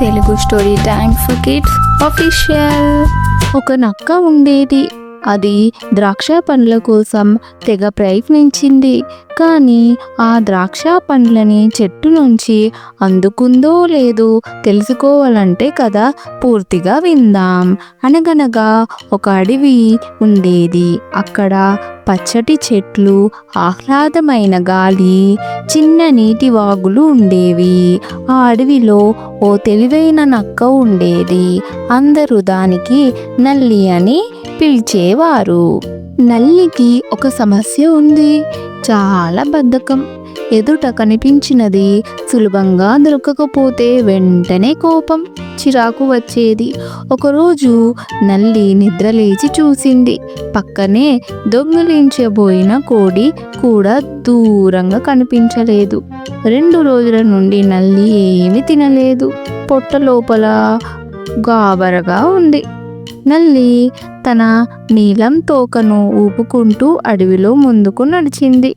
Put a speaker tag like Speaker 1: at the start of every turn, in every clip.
Speaker 1: Telugu story time for kids official.
Speaker 2: ఒక నక్క ఉండేది. అది ద్రాక్ష పండ్ల కోసం తెగ ప్రయత్నించింది. కానీ ఆ ద్రాక్ష పండ్లని చెట్టు నుంచి అందుకుందో లేదో తెలుసుకోవాలంటే కదా పూర్తిగా విందాం. అనగనగా ఒక అడవి ఉండేది. అక్కడ పచ్చటి చెట్లు ఆహ్లాదమైన గాలి చిన్న నీటి వాగులు ఉండేవి. ఆ అడవిలో ఓ తెలివైన నక్క ఉండేది. అందరూ దానికి నల్లి అని పిలిచేవారు. నల్లికి ఒక సమస్య ఉంది. చాలా బద్ధకం. ఎదుట కనిపించినది సులభంగా దొరకకపోతే వెంటనే కోపం చిరాకు వచ్చేది. ఒకరోజు నల్లి నిద్రలేచి చూసింది. పక్కనే దొంగిలించబోయిన కోడి కూడా దూరంగా కనిపించలేదు. రెండు రోజుల నుండి నల్లి ఏమీ తినలేదు. పొట్ట లోపల గాబరగా ఉంది. నల్లి తన నీలం తోకను ఊపుకుంటూ అడవిలో ముందుకు నడిచింది.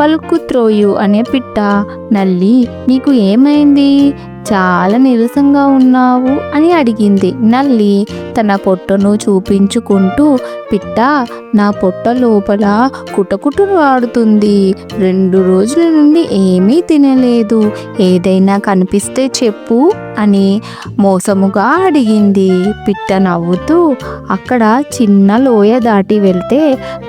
Speaker 2: పలుకు త్రోయు అనే పిట్ట నల్లి నీకు ఏమైంది? చాలా నీరసంగా ఉన్నావు అని అడిగింది. నల్లి తన పొట్టను చూపించుకుంటూ పిట్ట నా పొట్ట లోపల కుటకుటలు వాడుతుంది రెండు రోజుల నుండి ఏమీ తినలేదు. ఏదైనా కనిపిస్తే చెప్పు అని మోసముగా అడిగింది. పిట్ట నవ్వుతూ అక్కడ చిన్న లోయ దాటి వెళ్తే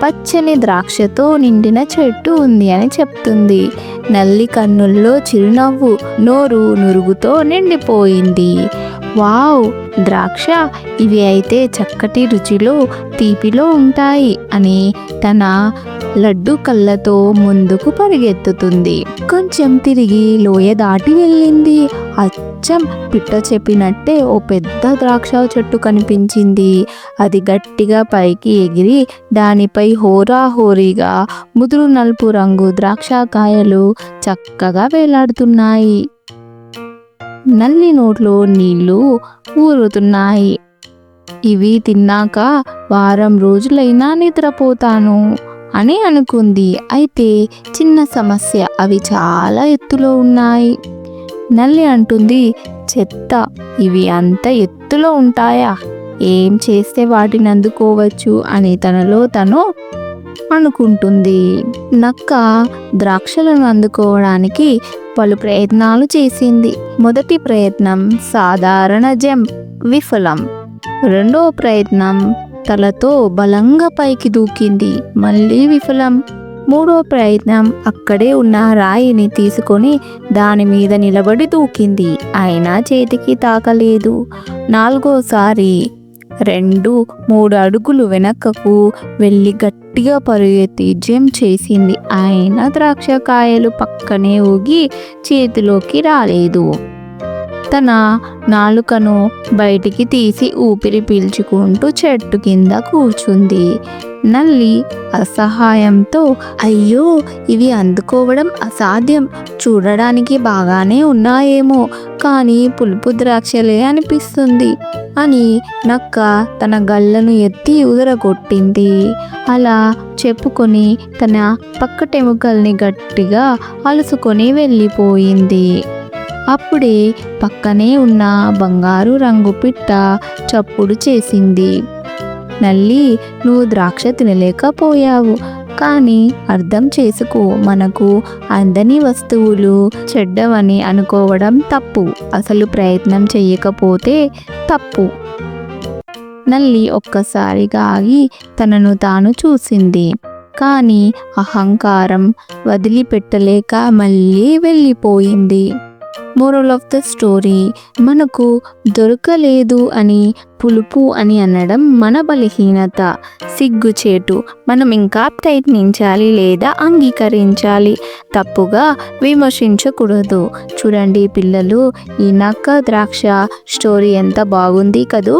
Speaker 2: పచ్చని ద్రాక్షతో నిండిన చెట్టు ఉంది అని చెప్తుంది. నల్లి కన్నుల్లో చిరునవ్వు నోరు నురుగుతో నిండిపోయింది. వావ్ ద్రాక్ష ఇవి అయితే చక్కటి రుచిలో తీపిలో ఉంటాయి అని తన లడ్డు కళ్ళతో ముందుకు పరిగెత్తుతుంది. కొంచెం తిరిగి లోయ దాటి వెళ్ళింది. అచ్చం పిట్ట చెప్పినట్టే ఓ పెద్ద ద్రాక్ష చెట్టు కనిపించింది. అది గట్టిగా పైకి ఎగిరి దానిపై హోరాహోరీగా ముదురు నలుపు రంగు ద్రాక్ష కాయలు చక్కగా వేలాడుతున్నాయి. నల్లి నోట్లో నీళ్ళు ఊరుతున్నాయి. ఇవి తిన్నాక వారం రోజులైనా నిద్రపోతాను అని అనుకుంది. అయితే చిన్న సమస్య అవి చాలా ఎత్తులో ఉన్నాయి. నల్లి అంటుంది చెత్త ఇవి అంత ఎత్తులో ఉంటాయా? ఏం చేస్తే వాటిని అందుకోవచ్చు? అని తనలో తను అనుకుంటుంది. నక్క ద్రాక్షలను అందుకోవడానికి పలు ప్రయత్నాలు చేసింది. మొదటి ప్రయత్నం సాధారణ జంప్ విఫలం. రెండో ప్రయత్నం తలతో బలంగా పైకి దూకింది మళ్ళీ విఫలం. మూడో ప్రయత్నం అక్కడే ఉన్న రాయిని తీసుకొని దాని మీద నిలబడి దూకింది అయినా చేతికి తాకలేదు. నాలుగోసారి రెండు మూడు అడుగులు వెనకకు వెళ్ళి గట్టిగా పరుగెత్తి జంప్ చేసింది. అయినా ద్రాక్ష కాయలు పక్కనే ఊగి చేతిలోకి రాలేదు. తన నాలుకను బయటికి తీసి ఊపిరి పీల్చుకుంటూ చెట్టు కింద కూర్చుంది. నల్లి అసహాయంతో అయ్యో ఇవి అందుకోవడం అసాధ్యం. చూడడానికి బాగానే ఉన్నాయేమో కానీ పులుపు ద్రాక్షలే అనిపిస్తుంది అని నక్క తన గళ్ళను ఎత్తి ఉదరగొట్టింది. అలా చెప్పుకొని తన పక్కటెముకల్ని గట్టిగా అలుసుకొని వెళ్ళిపోయింది. అప్పుడే పక్కనే ఉన్న బంగారు రంగు పిట్ట చప్పుడు చేసింది. నల్లి నువ్వు ద్రాక్ష తినలేకపోయావు. కానీ అర్థం చేసుకో మనకు అందని వస్తువులు చెడ్డవని అనుకోవడం తప్పు. అసలు ప్రయత్నం చేయకపోతే తప్పు. నల్లి ఒక్కసారిగా ఆగి తనను తాను చూసింది. కానీ అహంకారం వదిలిపెట్టలేక మళ్ళీ వెళ్ళిపోయింది. మోరల్ ఆఫ్ ద స్టోరీ మనకు దొరకలేదు అని పులుపు అని అనడం మన బలహీనత సిగ్గుచేటు మనం ఇంకా ప్రయత్నించాలి లేదా అంగీకరించాలి. తప్పుగా విమర్శించకూడదు. చూడండి పిల్లలు ఈ నక్క ద్రాక్ష స్టోరీ ఎంత బాగుంది కదూ?